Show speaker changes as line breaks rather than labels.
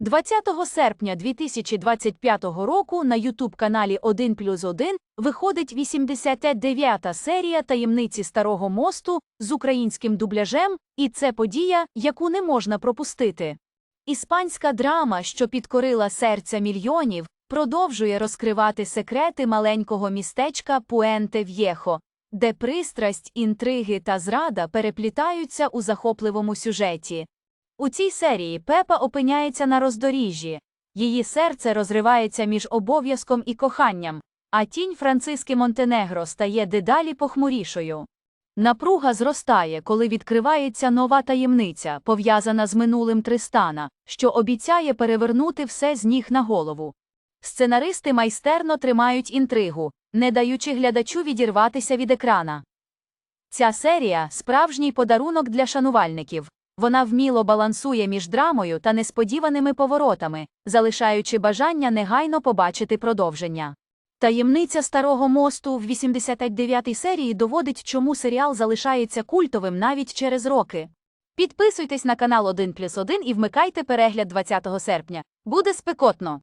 20 серпня 2025 року на ютуб-каналі 1 плюс 1 виходить 89-та серія таємниці Старого мосту з українським дубляжем, і це подія, яку не можна пропустити. Іспанська драма, що підкорила серця мільйонів, продовжує розкривати секрети маленького містечка Пуенте В'єхо, де пристрасть, інтриги та зрада переплітаються у захопливому сюжеті. У цій серії Пепа опиняється на роздоріжжі. Її серце розривається між обов'язком і коханням, а тінь Франциски Монтенегро стає дедалі похмурішою. Напруга зростає, коли відкривається нова таємниця, пов'язана з минулим Тристана, що обіцяє перевернути все з ніг на голову. Сценаристи майстерно тримають інтригу, не даючи глядачу відірватися від екрана. Ця серія справжній подарунок для шанувальників. Вона вміло балансує між драмою та несподіваними поворотами, залишаючи бажання негайно побачити продовження. Таємниця старого мосту в 89-й серії доводить, чому серіал залишається культовим навіть через роки. Підписуйтесь на канал 1 плюс 1 і вмикайте перегляд 20 серпня. Буде спекотно!